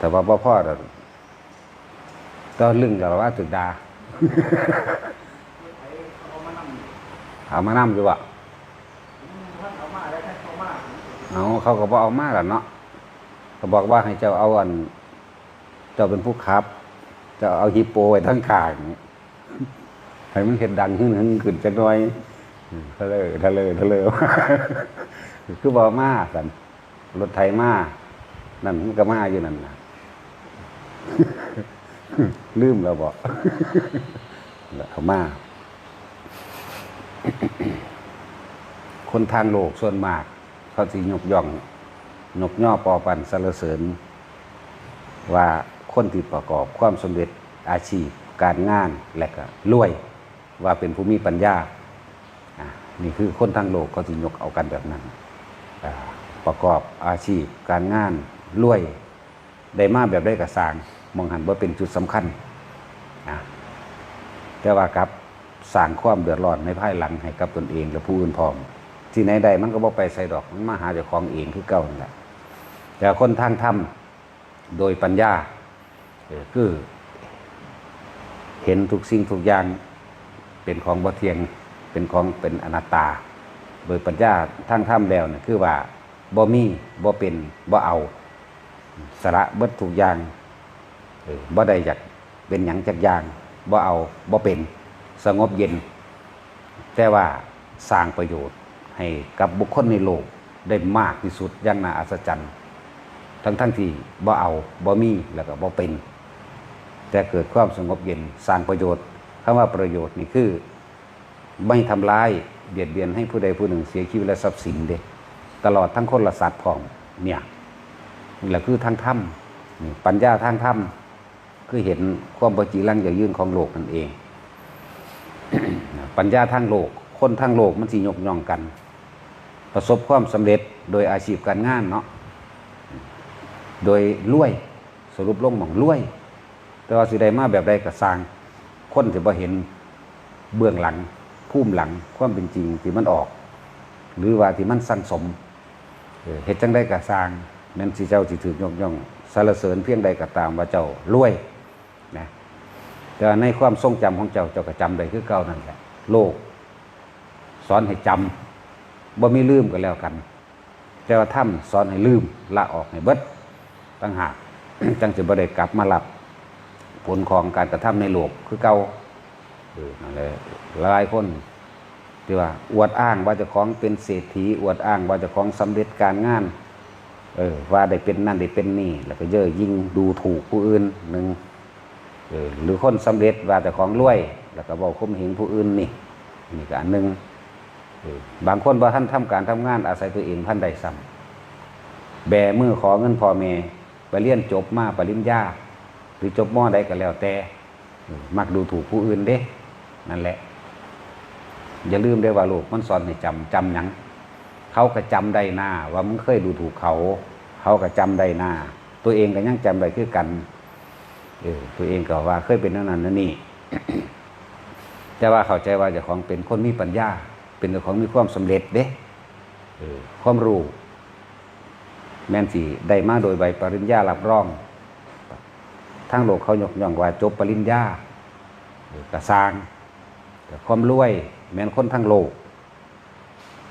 แต่ว่าพ่อพ่อเราตอนลึงเราว่าถึกดา เอามานั่มอยู่วะท่าเอามาแล้วท่าเอามาเอาเขาก็บอเอามาแล้วเนาะเขาบอกว่าให้เจ้าเอาอัน เจ้าเป็นผู้ขับ เจ้าเอาฮิปโปไว้ทั้งขางให้มันเห็นดังขึ้นขึ้นขึ้นจักหน่อยอืมทะเลทะเลทะเลคือบอมาสันรถไถมานั่นมันก็มาอยู่นั่นนะ ลืมแล้วบอกแล้วเอามา คนทางโลกส่วนมาก เขาสิยกย่องยกย่อปอปันสรรเสริญ ว่าคนที่ประกอบความสำเร็จอาชีพ การงานและก็รวย ว่าเป็นผู้มีปัญญาอะนี่คือคนทางโลกเขาสิยกเอากันแบบนั้นอ่าประกอบอาชีพ การงานรวย ได้มาแบบได้กระสางมองหันว่าเป็นจุดสำคัญอะแต่ว่ากับสร้างความเดือดร้อนในภายหลังให้กับตนเองและผู้อื่นพร้อม ที่ไหนใดมันก็บ่ไปใส่ดอกมันมาหาเจ้าของเองคือเก่านั่นแหละแต่คนทางธรรมโดยปัญญาคือ เห็นทุกสิ่งทุกอย่างเป็นของบ่เทียงเป็นของเป็นอนัตตา โดยปัญญาทางธรรมแล้วเนี่ยคือว่าบ่มีบ่เป็นบ่เอา สละเบิดทุกอย่างบ่ได้อยากเป็นหยังจักอย่างบ่เอาบ่เป็นสงบเย็น แต่ว่าสร้างประโยชน์ให้กับบุคคลในโลกได้มากที่สุดอย่างน่าอัศจรรย์ ทั้งทั้งที่บ่เอาบ่มีแล้วก็บ่เป็น แต่เกิดความสงบเย็นสร้างประโยชน์คำว่าประโยชน์นี่คือ ไม่ทำร้ายเบียดเบียนให้ผู้ใดผู้หนึ่งเสียชีวิตและทรัพย์สินเด็ตลอดทั้งคนละสัตว์พร้อมเนี่ย นี่แหละคือทางธรรมปัญญาทางธรรมคือเห็นความปจีรังอย่างยื่นของโลกนั่นเอง ปัญญาทางโลก คนทางโลกมันสิยกย่องกัน ประสบความสำเร็จโดยอาชีพการงานเนาะโดยรวยสรุปลงหมองรวย แต่ว่าสิได้มาแบบใดก็สร้าง คนที่บ่เห็นเบื้องหลังภูมิหลังความเป็นจริงที่มันออก หรือว่าที่มันสั่งสมเออเฮ็ดจังได้กะสร้าง แม่นสิเจ้าสิถือยกย่องสรรเสริญเพียงใดก็ตามว่าเจ้ารวยนะแต่ในความทรงจำของเจ้าเจ้าก็จำได้คือเก่านั่นแหละโลก สอนให้จำบ่มีลืมกันแล้วกัน แต่ว่าถ้ำสอนให้ลืมละออกให้เบิดตั้งหากจังจะบ่ได้กลับมารับผลของการกระทำในโลกคือเก่าเออนั่นแหละหลายคนที่ว่าอวดอ้างว่าจะของเป็นเศรษฐีอวดอ้างว่าจะของสำเร็จการงาน เออ ว่าได้เป็นนั่นได้เป็นนี่ แล้วก็เย่อยิ่งดูถูกผู้อื่นหนึ่งเออหรือคนสำเร็จว่าเจะของรวย แล้วก็บอกคมเหงผู้อื่นนี่นี่ก็อันหนึ่งเออบางคนว่าท่านทำการทำงานอาศัยตัวเองท่านได้ซ้ำแบมือขอเงินพ่อแม่ไปเรียนจบมาปริญญาหรือจบมอใดก็แล้วแต่ มักดูถูกผู้อื่นเด้ นั่นแหละ อย่าลืมได้ว่าโลกมันสอนให้จำจำยัง เขาก็จำได้หน้า ว่ามึงเคยดูถูกเขา เขาก็จำได้หน้า ตัวเองก็ยังจำได้คือกันเออตัวเองก็ว่าเคยเป็นนั่นนั่นนั่นนี่แต่ว่าเข้าใจว่าเจ้าของเป็นคนมีปัญญา เป็นเจ้าของมีความสำเร็จเด้เออความรู้แม่นสิได้มาโดยใบปริญญารับรองทางโลกเขายกย่องว่าจบปริญญา กระสร้างแต่ความรวย แม้นคนทั้งโลก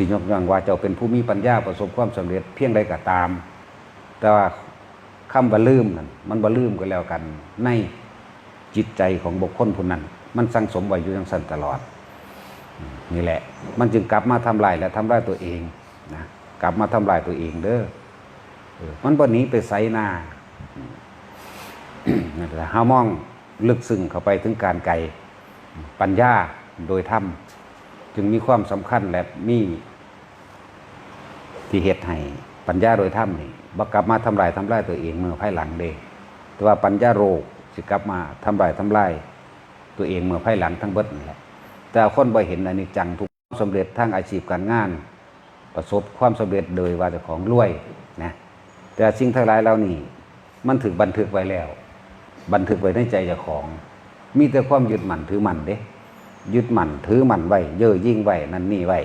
สิยกย่องว่าเจ้าเป็นผู้มีปัญญาประสบความสำเร็จเพียงใดก็ตาม แต่ว่าคำว่าลืมนั่นมันบลืมกันแล้วกัน ในจิตใจของบุคคลผู้นั้น มันสังสมไว้อยู่อย่างสั้นตลอดนี่แหละ มันจึงกลับมาทำลายและทำลายตัวเองนะกลับมาทำลายตัวเองเด้อมันบ่หนีไปไสหน้านั่ห้ามองลึกซึ้งเข้าไปถึงการไกลปัญญาโดยธรรมจึงมีความสำคัญและมี ที่เหตุให้ปัญญาโดยธรรมนี่บ่กลับมาทำลายทำลายตัวเองเมื่อภายหลังเด้แต่ว่าปัญญาโรคสิกลับมาทำลายทำลายตัวเองเมื่อภายหลังทั้งเบิดนี่แหละแต่คนบ่เห็นอันนี้จังทุกความสำเร็จทางอาชีพการงาน ประสบความสำเร็จโดยว่าจ้าของรวยนะแต่สิ่งทั้งหลายเหล่านี้มันถูกบันทึกไว้แล้ว บันทึกไว้ในใจเจ้าของ มีแต่ความยึดมั่นถือมั่นเด้ยึดมั่นถือมั่นไว้เย่อยิ่งไว้นั่นนี่ไว้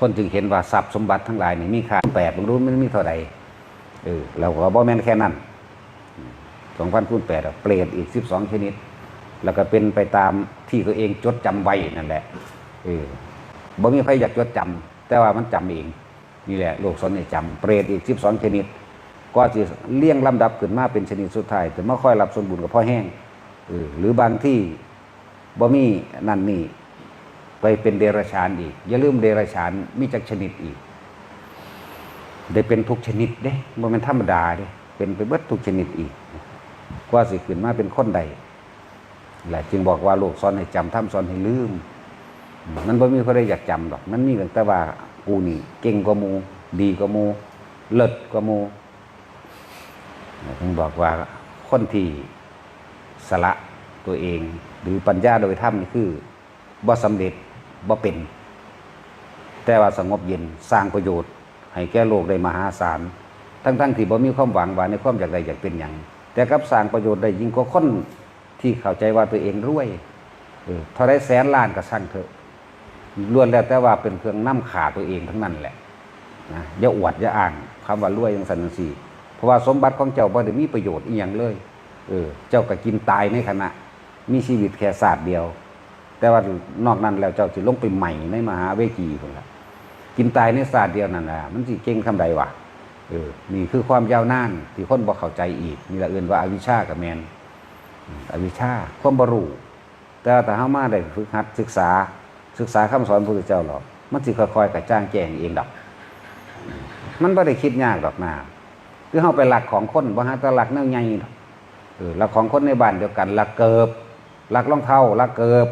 คนจึงเห็นว่าทรัพย์สมบัติทั้งหลายนี่มีค่าแปดบางรู้มันมีเท่าใดเออแล้วก็บ่แม่นแค่นั้นสองพันคูณแปดเปรตอีกสิบสองชนิด แล้วก็เป็นไปตามที่ตัวเองจดจำไว้นั่นแหละเออบ่มีใครอยากจดจำแต่ว่ามันจำเองนี่แหละโลกสนให้จำเปรตอีกสิบสองชนิด ก็จะเลี่ยงลำดับขึ้นมาเป็นชนิดสุดท้ายจะมาค่อยรับส่วนบุญกับพ่อแห้งเออหรือบางที่บ่มีนั่นนี่ ไปเป็นเดรัจฉานอีก อย่าลืมเดรัจฉานมีจักชนิดอีก ได้เป็นทุกชนิดเด้บ่แม่นธรรมดาเด้เป็นไปเบิดทุกชนิดอีก กว่าสิขึ้นมาเป็นคนใดแหละจึงบอกว่าโลกสอนให้จำทำสอนให้ลืม มันบ่มีคนใดอยากจำหรอก มันมีแต่ว่ากูนี่เก่งกว่ามูดีกว่ามูเลิศกว่ามูถึงบอกว่าคนที่สละตัวเอง หรือปัญญาโดยธรรมนี่คือบ่สำเร็จ บ่เป็น แต่ว่าสงบเย็นสร้างประโยชน์ ให้แก่โลกได้มหาศาลทั้งๆที่บ่มีความหวังว่าในความอยากใดอยากเป็นอย่างแต่กับสร้างประโยชน์ได้ยิ่งกว่าคนที่เข้าใจว่าตัวเองรวยเออเท่าได้แสนล้านก็ช่างเถอะล้วนแล้วแต่ว่าเป็นเครื่องนํขาตัวเองทั้งนั้นแหละนะอย่าอวดอย่าอ้างคำว่ารวยย่างสันนิสีเพราะว่าสมบัติของเจ้าบ่ได้มีประโยชน์อีหยังเลย เออ เจ้าก็กินตายในขณะ มีชีวิตแค่ศาสตร์เดียว แต่ว่านอกนั้นแล้วเจ้าสิลงไปใหม่ในมหาเวจีพุ่นละกินตายในศาสตร์เดียวนั่นแหละมันสิเก่งคำใดวะเออนี่คือความยาวนานที่คนบ่เข้าใจอีกนี่แหละเอื่นว่าอาวิชากับแมนอวิชชาความบรูแต่ถ้าเฮามาได้ฝึกหัดศึกษาศึกษาคำสอนพระพุทธเจ้าหรอกมันสิค่อยๆกระจ่างแจงเองดอก มันบ่ได้คิดยากดอกนาคือเฮาไปหลักของคนบ่หาแต่หลักแนวใหญ่ดอกหลักของคนในบ้านเดียวกันหลักเกิบหลักรองเท้าหลักเกิบ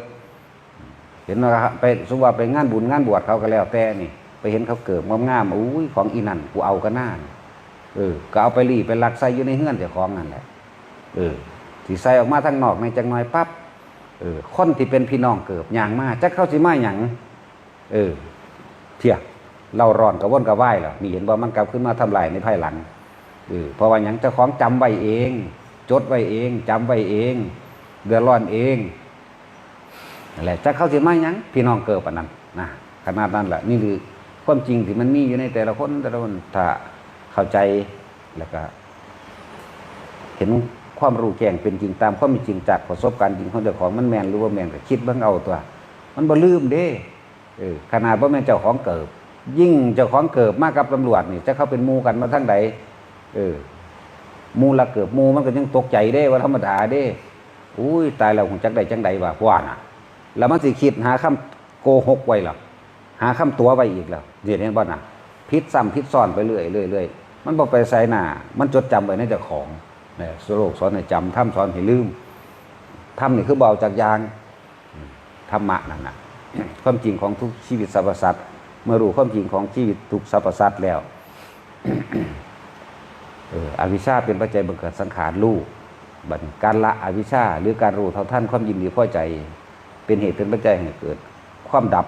เห็นว่าไปสมมติว่าไปงานบุญงานบวชเขาก็แล้วแต่นี่ ไปเห็นเขาเกิดงามๆอุ้ยของอีนั่นกูเอาก็น่านเออก็เอาไปรีไปลักใส่อยู่ในเฮือนเจ้าของนั่นแหละเออที่ใส่ออกมาทางนอกในจังน้อยปั๊บเออคนที่เป็นพี่น้องเกิดอย่างมาจักเข้าสิมาหยังเออ เที่ยเราร้อนกับว่นกับไหวแล้วนี่เห็นว่ามันกลับขึ้นมาทำลายในภายหลังเออเพราะว่าหยังเจ้าของจำไว้เอง จดไว้เองจำไว้เอง เดือดร้อนเอง แหละจะเข้าสิมาหยังพี่น้องเกิดปานนั้นนะขนาดนั้นแหละนี่คือความจริงที่มันมีอยู่ในแต่ละคนแต่ละคนถ้าเข้าใจแล้วก็ เห็นความรู้แจ้งเป็นจริงตามความจริงจากประสบการณ์จริงของเจ้าของมันแมนหรือว่าแมนก็คิดบิ่งเอาตัว มันบ่ลืมเด้เออขนาดว่าแม่นเจ้าของเกิดยิ่งเจ้าของเกิดมากับตำรวจนี่จะเข้าเป็นมูกันมาทั้งใดเออมูละเกิดมูมันก็ยังตกใจเด้ว่าธรรมดาเด้ อุ้ยตายแล้วคงจักใดจังใดว่าว่าน่ะ แล้วมันสิคิดหาคำโกหกไว้หรอหาคำตัวไว้อีกแล้วเดี๋ยวนี้บ่น่ะพิษซ้ำพิษซ้อนไปเรื่อยเรื่อยเรื่อยมันบอกไปใส่หน้ามันจดจำไว้ในเจ้าของเนี่ยสโลกสอนให้จำทำสอนให้ลืมทำนี่คือเบาจากยางธรรมะนั่นนะความจริงของทุกชีวิตสรรพสัตว์เมื่อรู้ความจริงของชีวิตทุกสรรพสัตว์แล้วเอออวิชชาเป็นปัจจัยบังเกิดสังขารรูปบันการละอวิชชาหรือการรู้เท่าท่านความยินดีพอใจ เป็นเหตุเป็นปัจจัยให้เกิด ความดับ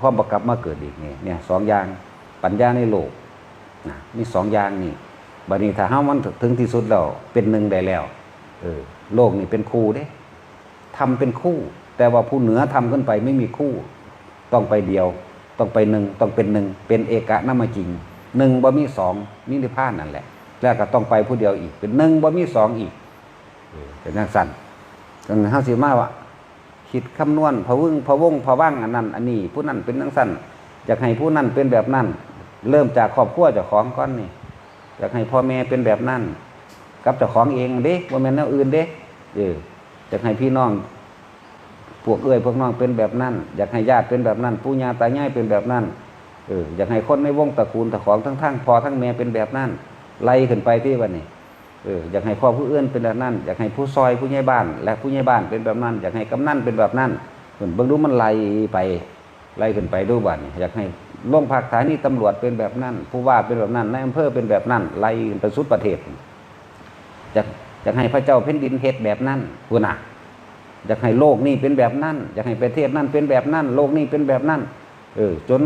ความประกับมาเกิดอีกนี่เนี่ยสองอย่างปัญญาในโลกนะมีสองอย่างนี่บัดนี้ถ้าห้ามันถึงที่สุดแล้วเป็นหนึ่งได้แล้วเออโลกนี่เป็นคู่เด้ทำเป็นคู่ แต่ว่าผู้เหนือทำขึ้นไปไม่มีคู่ ต้องไปเดียว ต้องไปหนึ่งต้องเป็นหนึ่งเป็นเอกะนามาจริงหนึ่งบ่มีสองนิพพานนั่นแหละ แล้วก็ต้องไปผู้เดียวอีก เป็นหนึ่งบ่มีสองอีกเออเป็นนักสั่นจังห้าสิบมาว่า คิดคำนวณพะวึงพะวงพะว่างอันนั้นอันนี้ ผู้นั้นเป็นนังสั้นอยากให้ผู้นั้นเป็นแบบนั้น เริ่มจากครอบครัวเจ้าของก้อนนี่อยากให้พ่อแม่เป็นแบบนั้นกับเจ้าของเองเด้ว่าแม่นแนวอื่นเด้เอออยากให้พี่น้องพวกเอ้ยพวกน้องเป็นแบบนั้น อยากให้ญาติเป็นแบบนั้นปู่ย่าตายายเป็นแบบนั้นเอออยากให้คนในวงตระกูลตะของทั้งทั้งพ่อทั้งแม่เป็นแบบนั้นไล่ขึ้นไปที่วันนี้ เอออยากให้พ่อผู้เอื่นเป็นแบบนั้น อยากให้ผู้ซอยผู้ใหญ่บ้าน และผู้ใหญ่บ้านเป็นแบบนั้น อยากให้กำนันเป็นแบบนั้นเหมือนเบิ่งดูมันไล่ไปไล่ขึ้นไปดูบ้านอยากให้โรงพักฐานีตำรวจเป็นแบบนั้น ผู้ว่าเป็นแบบนั้นนายอำเภอเป็นแบบนั้นไล่ขึ้นไปสุดประเทศอยากอยากให้พระเจ้าแผ่นดินเฮ็ดแบบนั้นคุณน่ะอยากให้โลกนี้เป็นแบบนั้น อยากให้ประเทศนั้นเป็นแบบนั้น โลกนี้เป็นแบบนั้นเออจน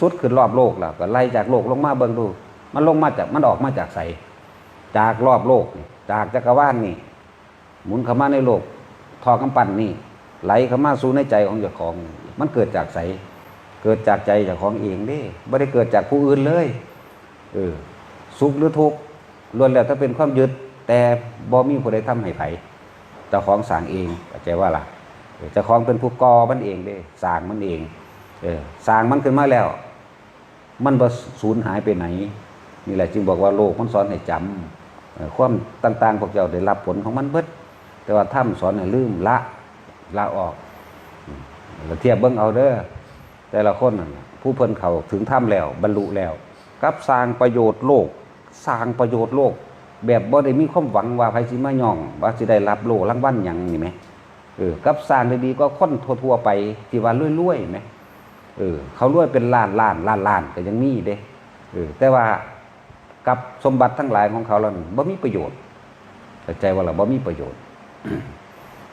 สุดขึ้นรอบโลกแล้วก็ไล่จากโลกลงมาเบิ่งดู มันลงมาจากมันออกมาจากใส จากรอบโลก จากจักรวาลนี่ หมุนเข้ามาในโลก ทอกำปั้นนี่ ไหลเข้ามาสู่ในใจของเจ้าของ มันเกิดจากใสเกิดจากใจเจ้าของเองเด้ไม่ได้เกิดจากผู้อื่นเลยเออสุขหรือทุกข์ล้วนแล้วถ้าเป็นความยึด แต่บ่มีผู้ใดทำให้ไผเจ้าของสร้างเองเข้าใจว่าล่ะเจ้าของเป็นผู้ก่อมันเองเด้สร้างมันเอง เออสร้างมันขึ้นมาแล้ว มันบ่สูญหายไปไหน นี่แหละจึงบอกว่าโลกมันสอนให้จำเอ่อ ความต่างๆพวกเจ้าได้รับผลของมันเบิด แต่ว่าถ้ำสอนให้ลืมละละออกอืมแล้วเทียบเบิ่งเอาเด้อแต่ละคนนั่นน่ะผู้เพิ่นเขาถึงถ้ำแล้วบรรลุแล้ว กับสร้างประโยชน์โลก สร้างประโยชน์โลก แบบบ่ได้มีความหวังว่าไผสิมาย่อง ว่าสิได้รับโลรางวัลหยังนี่แหมเออกับสร้างด้ดีก็ค้นทั่วๆไปที่ว่ารวยๆแหมเออเขารวยเป็นล้านล้านล้านล้านก็ยังมีเด้เออแต่ว่า กับสมบัติทั้งหลายของเขาแล้วบ่มีประโยชน์เข้าใจว่าเราบ่มีประโยชน์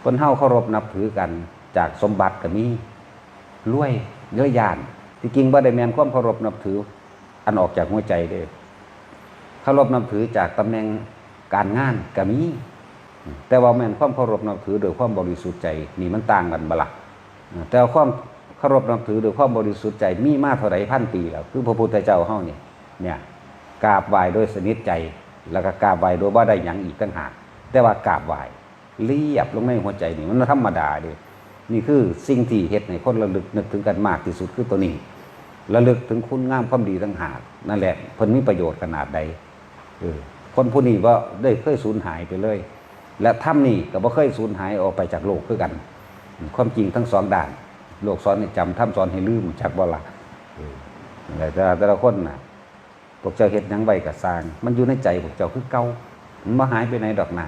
คนเฮาเคารพนับถือกันจากสมบัติก็มีรวยเยอะยาน ที่จริงบ่ได้แมนความเคารพนับถือ อันออกจากหัวใจเด้เคารพนับถือจากตำแหน่งการงานก็มีแต่ว่าแมนความเคารพนับถือโดยความบริสุทธิ์ใจนี่มันต่างกันบละแต่ว่าความเคารพนับถือโดยความบริสุทธิ์ใจมีมากเท่าไรพันปีแล้วคือพระพุทธเจ้าเฮาเนี่ยเนี่ย กราบไหว้โดยสนิทใจ แล้วก็กราบไหว้โดยว่าได้หยังอีกต่างหากแต่ว่ากราบไหว้เรียบลงในหัวใจนี่มันธรรมดาเดินี่คือสิ่งที่เฮ็ดให้คนระลึกนึกถึงกันมากที่สุดคือตัวนี้ระลึกถึงคุณงามความดีต่างหากนั่นแหละเพิ่นมีประโยชน์ขนาดใดเออคนผู้นี้ว่าได้เคยสูญหายไปเลย และถ้ำนี่ก็บ่เคยสูญหายออกไปจากโลกคือกัน ความจริงทั้งสองด้าน โลกสอนให้จำถ้ำสอนให้ลืมจากบ่ละเออนั่นแหละแต่แต่ละคนน่ะ พวกเจ้าเฮ็ดยังไว้ก็สร้าง มันอยู่ในใจพวกเจ้าคือเก่ามันบ่หายไปไหนดอกหนา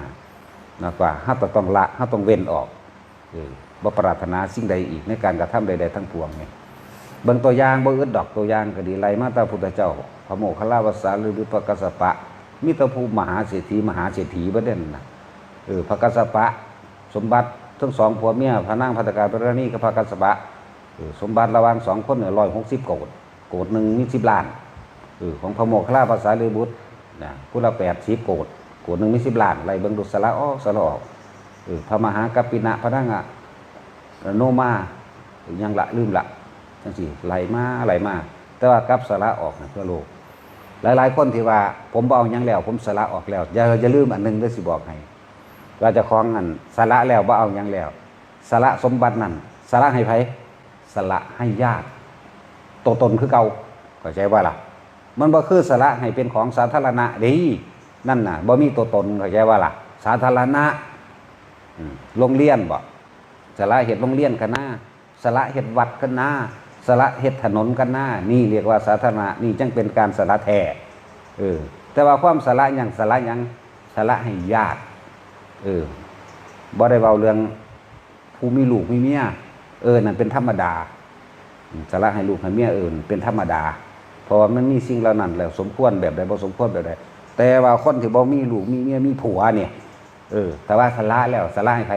นะกว่าเฮาต้องละเฮาต้องเว้นออกเออบ่ปรารถนาสิ่งใดอีกในการกระทำใดๆทั้งปวงเนี่ยเบิ่งตัวอย่างบ่อึดดอกตัวอย่างก็ดีไล่มาตาพุทธเจ้า พระโมคคัลลาวสาหรือพระกัสสปะมีแต่ผู้มหาเศรษฐีมหาเศรษฐีบ่เด่นนะเออพระกัสสปะ สมบัติทั้งสองผัวเมียพระนางพัตการพระนีกับพระกัสสปะเออสมบัติระหว่างสองคนเนี่ย160โกดโกดหนึ่งมี10ล้าน ออของพระโมคคัลลาภาษาลือบุตรนะผู้ละ80โกดโกดหนึ่งมี10ล้านไล่เบิงดุสละอ้อสละออกเออพระมหากัปปินะพระนางอะโนมายังละลืมละจังสิไหลมาไหลมาแต่ว่ากับสาระออกนะเพื่อโลก หลายๆคนที่ว่า ผมบ่เอายังแล้ว ผมสาระออกแล้วอย่าอย่าลืมอันหนึงด้อสิบอกให้ว่าจะคล้องอันสาระแล้วบ่เอายังแล้วสาระสมบัตินั่นสาระให้ไผสาระให้ญาติตัวตนคือเก่าเข้าใจว่าล่ะ มันบ่คือสาระให้เป็นของสาธารณะดีนั่นน่ะบ่มีตัวตนเข้าใจว่าล่ะ สาธารณะโรงเรียนบ่สละเห็ดโรงเรียนกันหน้าสละเห็ดวัดกันหน้าสละเห็ดถนนกันหน้า นี่เรียกว่าสาธารณะนี่จังเป็นการสละแท้เออ แต่ว่าความสละอย่างสละอย่างสละให้ญาติเออบ่ได้เบาเรื่องผู้มีลูกมีเมียเออนั่นเป็นธรรมดาสละให้ลูกให้เมียเออเป็นธรรมดา ราะว่ามันมีสิ่งเหล่านั้นแล้วสมควรแบบใดบ่สมควรแบบใดแต่ว่าคนที่บ่มีลูกมีเมียมีผัวเนี่ยเออแต่ว่าสละแล้วสละให้ไผ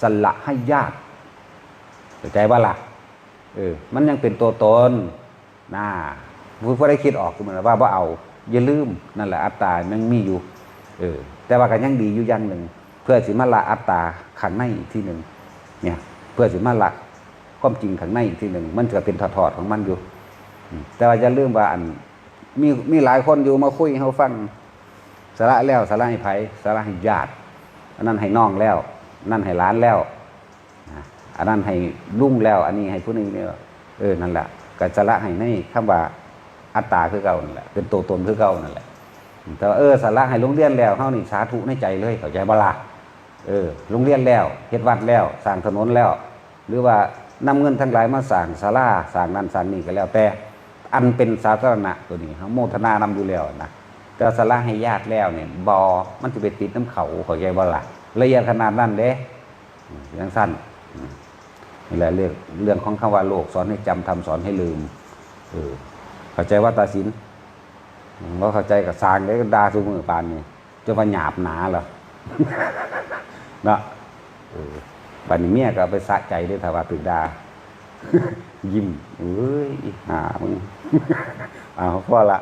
สละให้ญาติเข้าใจว่าล่ะเออ มันยังเป็นตัวตนน่าผู้ผู้ได้คิดออกคือเหมือนว่าว่าเอาอย่าลืมนั่นแหละอัตตามันมีอยู่ เออ แต่ว่าก็ยังดีอยู่อย่างหนึ่งเพื่อสิมาละอัตตาขังในอีกที่หนึ่งเนี่ย เพื่อสิมาละความจริงขังในอีกที่หนึ่งมันจะเป็นถอดๆของมันอยู่ แต่ว่าอย่าลืมว่าอัน มีมีหลายคนอยู่มาคุยเขาฟังสาระแล้วสาระให้ไผสาระให้ญาติอันนั้นให้น้องแล้ว นั่นให้หล้านแล้วอันนั้นให้ลุ่งแล้ว อันนี้ให้ผู้นี้เนี่ยเออนั่นแหละกัจละให้ในคำว่าอัตตาคือเก่านั่นแหละเป็นตัวตนคือเก่านั่นแหละแต่ว่าเออสาระให้โรงเรียนแล้วเฮานี่สาธุในใจเลยเข้าใจบล่ะเออโรงเรียนแล้วเฮ็ดวัดแล้วสร้างถนนแล้ว หรือว่านำเงินทั้งหลายมาสร้างศาลาสร้างนั่นสร้างนี่ก็แล้วแต่ อันเป็นสาธารณะตัวนี้เฮาโมทนานำอยู่แล้วนะแต่สาระให้ญาติแล้วเนี่ยบ่มันสิไปติดน้ำเขาเข้าใจบ่ล่ะละเอียดขนาดนั้นเด้ย่างสั้นนี่แหละเรื่องเรื่องของคำว่าโลกสอนให้จำทำสอนให้ลืม เออเข้าใจว่าตาสินว่าเข้าใจกับสางได้ก็ดาสุมือปานนี่จะมาหยาบหนาเหรอเนาะเออบันี้เมียก็ไปสะใจได้ถ้าว่าตึกดา ยิ้มเอ้ยอีหามึง เอาพอละ